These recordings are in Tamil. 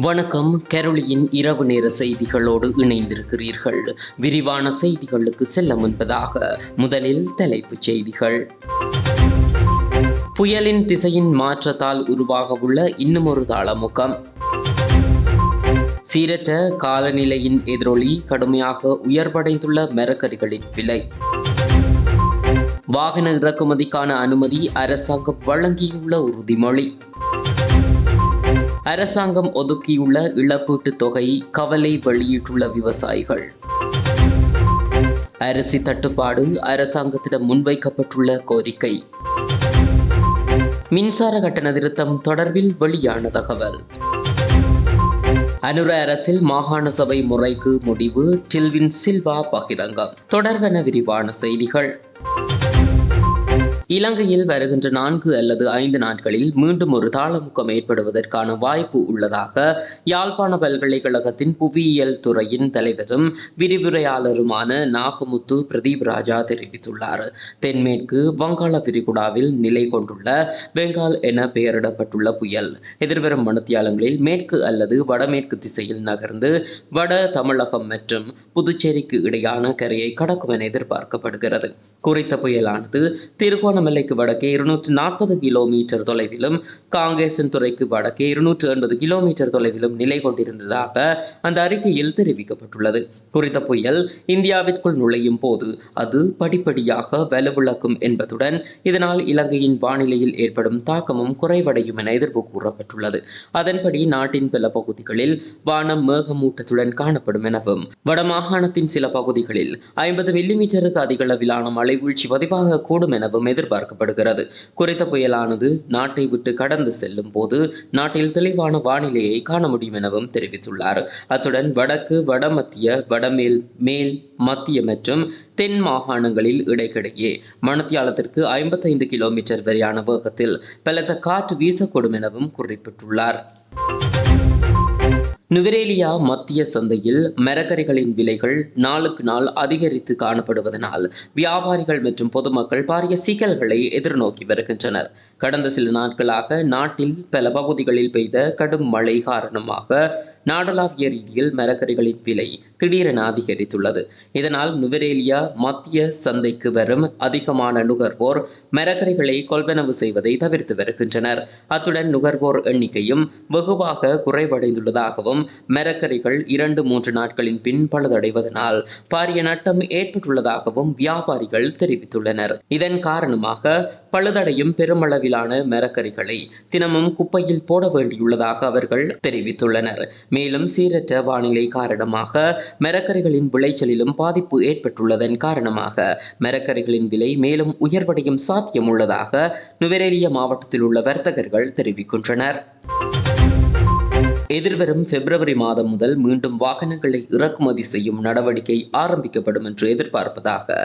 வணக்கம். கரோலியின் இரவு நேர செய்திகளோடு இணைந்திருக்கிறீர்கள். விரிவான செய்திகளுக்கு செல்ல முன்பதாக முதலில் தலைப்புச் செய்திகள். புயலின் திசையின் மாற்றத்தால் உருவாகவுள்ள இன்னுமொரு தாளமுகம். சீரற்ற காலநிலையின் எதிரொலி கடுமையாக உயர்வடைந்துள்ள மரக்கறிகளின் விலை. வாகன இறக்குமதிக்கான அனுமதி அரசாங்கம் வழங்கியுள்ள உறுதிமொழி. அரசாங்கம் ஒதுக்கியுள்ள இழப்பீட்டுத் தொகை கவலை வெளியிட்டுள்ள விவசாயிகள். அரிசி தட்டுப்பாடு அரசாங்கத்திடம் முன்வைக்கப்பட்டுள்ள கோரிக்கை. மின்சார கட்டண திருத்தம் தொடர்பில் வெளியான தகவல். அனுர அரசில் மாகாண சபை முறைக்கு முடிவு டில்வின் சில்வா பகிரங்கம். தொடர்வென விரிவான செய்திகள். இலங்கையில் வருகின்ற நான்கு அல்லது ஐந்து நாட்களில் மீண்டும் ஒரு தாளமுக்கம் ஏற்படுவதற்கான வாய்ப்பு உள்ளதாக யாழ்ப்பாண பல்கலைக்கழகத்தின் புவியியல் துறையின் தலைவரும் விரிவுரையாளருமான நாகமுத்து பிரதீப் ராஜா தெரிவித்துள்ளார். தென்மேற்கு வங்காள விரிகுடாவில் நிலை கொண்டுள்ள பெங்கால் என பெயரிடப்பட்டுள்ள புயல். எதிர்வரும் மணத்தியாலங்களில் மேற்கு அல்லது வடமேற்கு திசையில் நகர்ந்து வட தமிழகம் மற்றும் புதுச்சேரிக்கு இடையான கரையை கடக்கும் என எதிர்பார்க்கப்படுகிறது. குறித்த புயலானது திருகோண திருகோணமலைக்கு வடக்கே இருநூற்று நாற்பது கிலோமீட்டர் தொலைவிலும் காங்கேசன் துறைக்கு வடக்கே இருநூற்று எண்பது கிலோமீட்டர் தொலைவிலும் நிலை கொண்டிருந்ததாக அந்த அறிக்கையில் தெரிவிக்கப்பட்டுள்ளது. குறித்த புயல் இந்தியாவிற்குள் நுழையும் போது அது படிப்படியாக வலுவிழக்கும் என்பதுடன் இதனால் இலங்கையின் வானிலையில் ஏற்படும் தாக்கமும் குறைவடையும் என எதிர்ப்பு கூறப்பட்டுள்ளது. அதன்படி நாட்டின் பல பகுதிகளில் வானம் மேகமூட்டத்துடன் காணப்படும் எனவும் வடமாகாணத்தின் சில பகுதிகளில் ஐம்பது மில்லிமீட்டருக்கு அதிக அளவிலான மழை வீழ்ச்சி பதிவாக கூடும் எனவும் எதிர்பார்க்கப்படுகிறது. குறித்த புயலானது நாட்டை விட்டு கடந்து செல்லும் போது நாட்டில் தெளிவான வானிலையை காண முடியும் எனவும் தெரிவித்துள்ளார். அத்துடன் வடக்கு வடமத்திய வடமேல் மேல் மத்திய மற்றும் தென் மாகாணங்களில் இடைக்கிடையே மணத்தியாலத்திற்கு ஐம்பத்தைந்து கிலோமீட்டர் வரையான வேகத்தில் பலத்த காற்று வீசக்கூடும் எனவும் குறிப்பிட்டுள்ளார். நுவரேலியா மத்திய சந்தையில் மரக்கறிகளின் விலைகள் நாளுக்கு நாள் அதிகரித்து காணப்படுவதனால் வியாபாரிகள் மற்றும் பொதுமக்கள் பாரிய சிக்கல்களை எதிர்நோக்கி வருகின்றனர். கடந்த சில நாட்களாக நாட்டில் பல பகுதிகளில் பெய்த கடும் மழை காரணமாக நாடளாவிய ரீதியில் மரக்கறிகளின் விலை திடீரென அதிகரித்துள்ளது. இதனால் நுவரேலியா மத்திய சந்தைக்கு வரும் அதிகமான நுகர்வோர் மரக்கறிகளை கொள்வனவு செய்வதை தவிர்த்து வருகின்றனர். அத்துடன் நுகர்வோர் எண்ணிக்கையும் வெகுவாக குறைவடைந்துள்ளதாகவும் மரக்கறிகள் இரண்டு மூன்று நாட்களின் பின் பழுதடைவதனால் பாரிய நட்டம் ஏற்பட்டுள்ளதாகவும் வியாபாரிகள் தெரிவித்துள்ளனர். இதன் காரணமாக பழுதடையும் பெருமளவிலான மரக்கறிகளை தினமும் குப்பையில் போட வேண்டியுள்ளதாக அவர்கள் தெரிவித்துள்ளனர். மேலும் சீரற்ற வானிலை காரணமாக மரக்கறிகளின் விளைச்சலிலும் பாதிப்பு ஏற்பட்டுள்ளதன் காரணமாக மரக்கறிகளின் விலை மேலும் உயர்வடையும் சாத்தியம் உள்ளதாக நுவரேலிய மாவட்டத்தில் உள்ள வர்த்தகர்கள் தெரிவிக்கின்றனர். எதிர்வரும் பிப்ரவரி மாதம் முதல் மீண்டும் வாகனங்களை இறக்குமதி செய்யும் நடவடிக்கை ஆரம்பிக்கப்படும் என்று எதிர்பார்ப்பதாக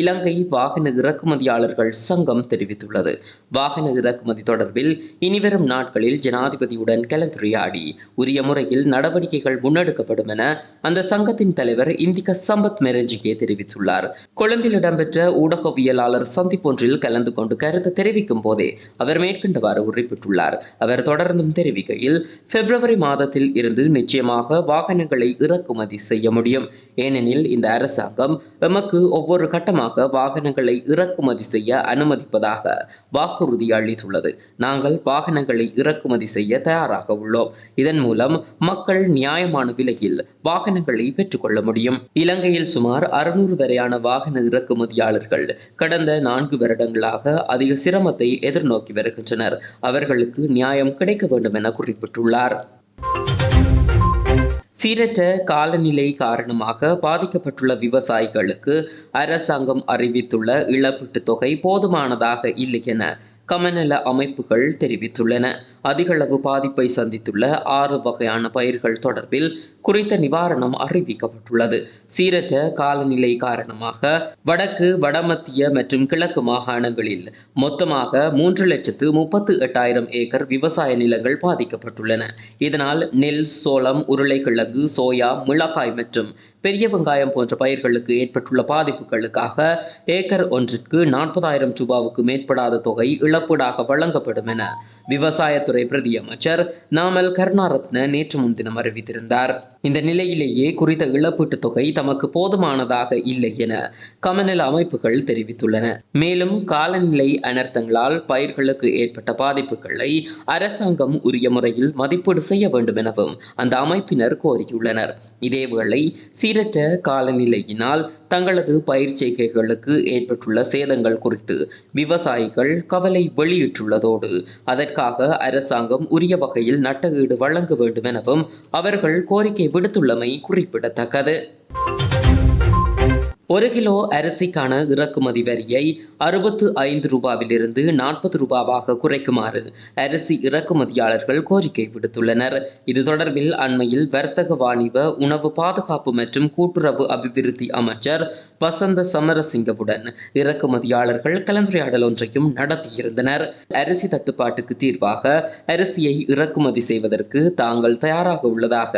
இலங்கை வாகன இறக்குமதியாளர்கள் சங்கம் தெரிவித்துள்ளது. வாகன இறக்குமதி தொடர்பில் இனிவரும் நாட்களில் ஜனாதிபதியுடன் கலந்துரையாடி உரிய முறையில் நடவடிக்கைகள் முன்னெடுக்கப்படும் என அந்த சங்கத்தின் தலைவர் இந்திக சம்பத் மெரஞ்சிகே தெரிவித்துள்ளார். கொழும்பில் இடம்பெற்ற ஊடகவியலாளர் சந்திப்பொன்றில் கலந்து கொண்டு கருத்து தெரிவிக்கும் போதே அவர் மேற்கண்டவாறு குறிப்பிட்டுள்ளார். அவர் தொடர்ந்தும் தெரிவிக்கையில் பிப்ரவரி மாதத்தில் இருந்து நிச்சயமாக வாகனங்களை இறக்குமதி செய்ய முடியும். ஏனெனில் இந்த அரசாங்கம் எமக்கு ஒவ்வொரு கட்டமாக வாகனங்களை இறக்குமதி செய்ய அனுமதிப்பதாக வாக்குறுதி அளித்துள்ளது. நாங்கள் வாகனங்களை இறக்குமதி செய்ய தயாராக உள்ளோம். இதன் மூலம் மக்கள் நியாயமான விலையில் வாகனங்களை பெற்றுக்கொள்ள முடியும். இலங்கையில் சுமார் அறுநூறு வரையான வாகன இறக்குமதியாளர்கள் கடந்த நான்கு வருடங்களாக அதிக சிரமத்தை எதிர்நோக்கி வருகின்றனர். அவர்களுக்கு நியாயம் கிடைக்க வேண்டும் என குறிப்பிட்டுள்ளார். சீரற்ற காலநிலை காரணமாக பாதிக்கப்பட்டுள்ள விவசாயிகளுக்கு அரசாங்கம் அறிவித்துள்ள இழப்பீட்டுத் தொகை போதுமானதாக இல்லை என கமநல அமைப்புகள் தெரிவித்துள்ளன. அதிகளவு பாதிப்பை சந்தித்துள்ள ஆறு வகையான பயிர்கள் தொடர்பில் குறித்த நிவாரணம் அறிவிக்கப்பட்டுள்ளது. சீரற்ற காலநிலை காரணமாக வடக்கு வடமத்திய மற்றும் கிழக்கு மாகாணங்களில் மொத்தமாக மூன்று லட்சத்து முப்பத்து எட்டாயிரம் ஏக்கர் விவசாய நிலங்கள் பாதிக்கப்பட்டுள்ளன. இதனால் நெல் சோளம் உருளைக்கிழங்கு சோயா மிளகாய் மற்றும் பெரிய வெங்காயம் போன்ற பயிர்களுக்கு ஏற்பட்டுள்ள பாதிப்புகளுக்காக ஏக்கர் ஒன்றிற்கு நாற்பதாயிரம் ரூபாவுக்கு மேற்படாத தொகை இழப்பீடாக வழங்கப்படும் என விவசாயத்துறை பிரதியமைச்சர் நாமல் கருணாரத்ன நேற்று முன்தினம் அறிவித்திருந்தார். இந்த நிலையிலேயே குறித்த இழப்பீட்டுத் தொகை தமக்கு போதுமானதாக இல்லை என கமநல அமைப்புகள் தெரிவித்துள்ளன. மேலும் காலநிலை அனர்த்தங்களால் பயிர்களுக்கு ஏற்பட்ட பாதிப்புகளை அரசாங்கம் உரிய முறையில் மதிப்பீடு செய்ய வேண்டும் எனவும் அந்த அமைப்பினர் கோரியுள்ளனர். இதேவேளை சீரற்ற காலநிலையினால் தங்களது பயிர் செய்கைகளுக்கு ஏற்பட்டுள்ள சேதங்கள் குறித்து விவசாயிகள் கவலை வெளியிட்டுள்ளதோடு அதற்காக அரசாங்கம் உரிய வகையில் நட்டஈடு வழங்க வேண்டும் எனவும் அவர்கள் கோரிக்கை விடுத்துள்ளமை குறிப்பிடத்தக்கது. ஒரு கிலோ அரிசிக்கான இறக்குமதி வரியை அறுபத்து ஐந்து ரூபாவிலிருந்து நாற்பது ரூபாவாக குறைக்குமாறு அரிசி இறக்குமதியாளர்கள் கோரிக்கை விடுத்துள்ளனர். இது தொடர்பில் அண்மையில் வர்த்தக வாணிப உணவு பாதுகாப்பு மற்றும் கூட்டுறவு அபிவிருத்தி அமைச்சர் வசந்த சமரசிங்கவுடன் இறக்குமதியாளர்கள் கலந்துரையாடல் ஒன்றையும் நடத்தியிருந்தனர். அரிசி தட்டுப்பாட்டுக்கு தீர்வாக அரிசியை இறக்குமதி செய்வதற்கு தாங்கள் தயாராக உள்ளதாக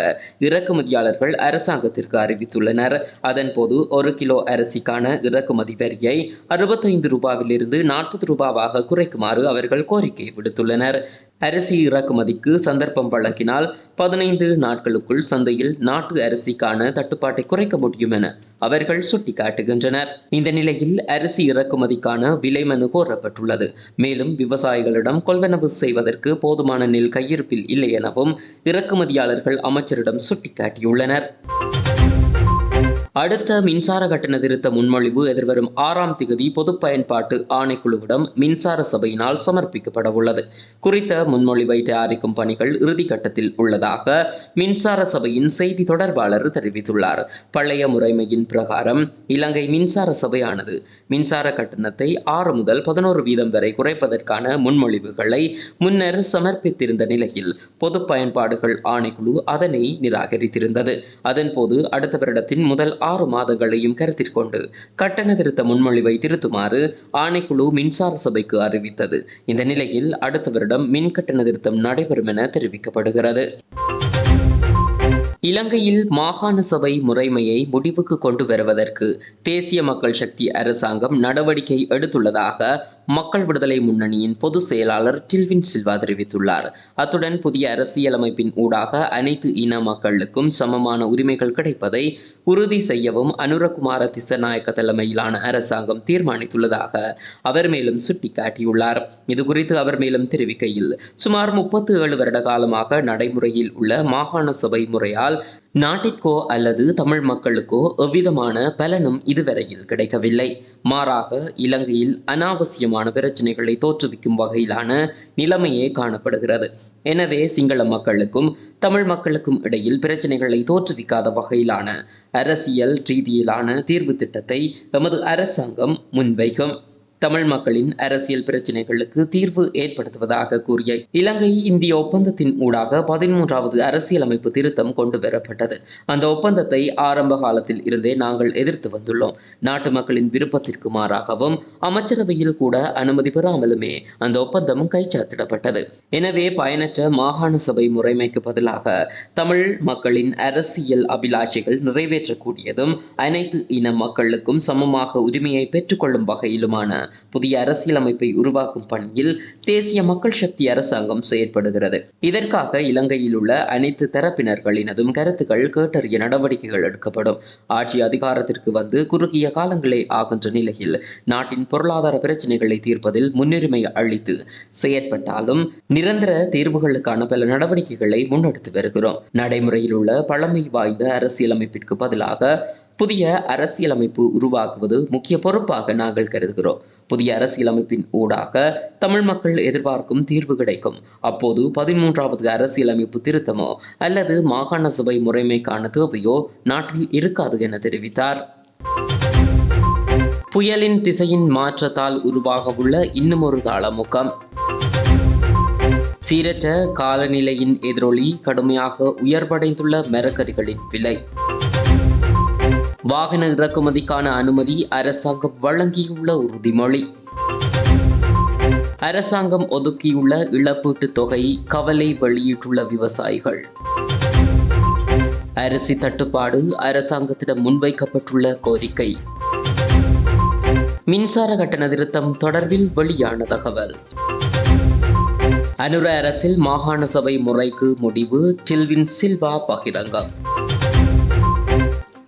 இறக்குமதியாளர்கள் அரசாங்கத்திற்கு அறிவித்துள்ளனர். அதன்போது ஒரு கிலோ அரிசிக்கான இறக்குமதி வரியை அறுபத்தைந்து ரூபாவிலிருந்து நாற்பது ரூபாவாக குறைக்குமாறு அவர்கள் கோரிக்கை விடுத்துள்ளனர். அரிசி இறக்குமதிக்கு சந்தர்ப்பம் வழங்கினால் பதினைந்து நாட்களுக்குள் சந்தையில் நாட்டு அரிசிக்கான தட்டுப்பாட்டை குறைக்க முடியும் என அவர்கள் சுட்டிக்காட்டுகின்றனர். இந்த நிலையில் அரிசி இறக்குமதிக்கான விலை மனு கோரப்பட்டுள்ளது. மேலும் விவசாயிகளிடம் கொள்வனவு செய்வதற்கு போதுமான நெல் கையிருப்பில் இல்லை எனவும் இறக்குமதியாளர்கள் அமைச்சரிடம் சுட்டிக்காட்டியுள்ளனர். அடுத்த மின்சார கட்டண திருத்த முன்மொழிவு எதிர்வரும் ஆறாம் திகதி பொது பயன்பாட்டு ஆணைக்குழுவிடம் மின்சார சபையினால் சமர்ப்பிக்கப்பட உள்ளது குறித்த முன்மொழிவை தயாரிக்கும் பணிகள் இறுதிக்கட்டத்தில் உள்ளதாக மின்சார சபையின் செய்தி தொடர்பாளர் தெரிவித்துள்ளார். பழைய முறைமையின் பிரகாரம் இலங்கை மின்சார சபையானது மின்சார கட்டணத்தை ஆறு முதல் பதினோரு வீதம் வரை குறைப்பதற்கான முன்மொழிவுகளை முன்னர் சமர்ப்பித்திருந்த நிலையில் பொது பயன்பாடுகள் ஆணைக்குழு அதனை நிராகரித்திருந்தது. அதன்போது அடுத்த வருடத்தின் முதல் ஆறு மாதங்களையும் கருத்தில் கொண்டு கட்டண திருத்த முன்மொழிவை திருத்துமாறு ஆணைக்குழு மின்சார சபைக்கு அறிவித்தது. இந்த நிலையில் அடுத்த வருடம் மின் கட்டண திருத்தம் நடைபெறும் என தெரிவிக்கப்படுகிறது. இலங்கையில் மாகாண சபை முறைமையை முடிவுக்கு கொண்டு வருவதற்கு தேசிய மக்கள் சக்தி அரசாங்கம் நடவடிக்கை எடுத்துள்ளதாக மக்கள் விடுதலை முன்னணியின் பொதுச் செயலாளர் டில்வின் சில்வா தெரிவித்துள்ளார். அத்துடன் புதிய அரசியலமைப்பின் ஊடாக அனைத்து இன மக்களுக்கும் சமமான உரிமைகள் கிடைப்பதை உறுதி செய்யவும் அனுரகுமார திசநாயக்க தலைமையிலான அரசாங்கம் தீர்மானித்துள்ளதாக அவர் மேலும் சுட்டிக்காட்டியுள்ளார். இது குறித்து அவர் மேலும் தெரிவிக்கையில் சுமார் முப்பத்து ஏழு வருட காலமாக நடைமுறையில் உள்ள மாகாண சபை முறையால் நாட்டிற்கோ அல்லது தமிழ் மக்களுக்கோ எவ்விதமான பலனும் இதுவரையில் கிடைக்கவில்லை. மாறாக இலங்கையில் அனாவசியமான பிரச்சனைகளை தோற்றுவிக்கும் வகையிலான நிலைமையே காணப்படுகிறது. எனவே சிங்கள மக்களுக்கும் தமிழ் மக்களுக்கும் இடையில் பிரச்சனைகளை தோற்றுவிக்காத வகையிலான அரசியல் ரீதியிலான தீர்வு திட்டத்தை எமது அரசாங்கம் முன்வைக்கும். தமிழ் மக்களின் அரசியல் பிரச்சினைகளுக்கு தீர்வு ஏற்படுத்துவதாக கூறிய இலங்கை இந்திய ஒப்பந்தத்தின் ஊடாக பதிமூன்றாவது அரசியலமைப்பு திருத்தம் கொண்டு வரப்பட்டது. அந்த ஒப்பந்தத்தை ஆரம்ப காலத்தில் இருந்தே நாங்கள் எதிர்த்து வந்துள்ளோம். நாட்டு மக்களின் விருப்பத்திற்கு மாறாகவும் அமைச்சரவையில் கூட அனுமதி பெறாமலுமே அந்த ஒப்பந்தம் கைச்சாத்திடப்பட்டது. எனவே பயனற்ற மாகாண சபை முறைமைக்கு பதிலாக தமிழ் மக்களின் அரசியல் அபிலாஷைகள் நிறைவேற்றக்கூடியதும் அனைத்து இன மக்களுக்கும் சமமாக உரிமையை பெற்றுக்கொள்ளும் வகையிலுமான புதிய அரசியலமைப்பை உருவாக்கும் பணியில் தேசிய மக்கள் சக்தி அரசாங்கம் செயற்படுகிறது. இதற்காக இலங்கையில் உள்ள அனைத்து தரப்பினர்களினதும் கருத்துக்கள் கேட்டறிய நடவடிக்கைகள் எடுக்கப்படும். ஆட்சி அதிகாரத்திற்கு வந்து குறுகிய காலங்களே ஆகின்ற நிலையில் நாட்டின் பொருளாதார பிரச்சனைகளை தீர்ப்பதில் முன்னுரிமை அளித்து செயற்பட்டாலும் நிரந்தர தீர்வுகளுக்கான பல நடவடிக்கைகளை முன்னெடுத்து வருகிறோம். நடைமுறையில் உள்ள பழமை வாய்ந்த அரசியலமைப்பிற்கு பதிலாக புதிய அரசியலமைப்பு உருவாக்குவது முக்கிய பொறுப்பாக நாங்கள் கருதுகிறோம். புதிய அரசியலமைப்பின் ஊடாக தமிழ் மக்கள் எதிர்பார்க்கும் தீர்வு கிடைக்கும். அப்போது பதிமூன்றாவது அரசியலமைப்பு திருத்தமோ அல்லது மாகாண சபை முறைமைக்கான தேவையோ நாட்டில் இருக்காது என தெரிவித்தார். புயலின் திசையின் மாற்றத்தால் உருவாகவுள்ள இன்னுமொரு தாளமுகம் சீரற்ற காலநிலையின் எதிரொலி கடுமையாக உயர்வடைந்துள்ள மரக்கறிகளின் விலை. வாகன இறக்குமதிக்கான அனுமதி அரசாங்கம் வழங்கியுள்ள உறுதிமொழி. அரசாங்கம் ஒதுக்கியுள்ள இழப்பீட்டுத் தொகை கவலை வெளியிட்டுள்ள விவசாயிகள். அரிசி தட்டுப்பாடு அரசாங்கத்திடம் முன்வைக்கப்பட்டுள்ள கோரிக்கை. மின்சார கட்டண திருத்தம் தொடர்பில் வெளியான தகவல். அனுர அரசில் மாகாண சபை முறைக்கு முடிவு டில்வின் சில்வா பகிரங்கம்.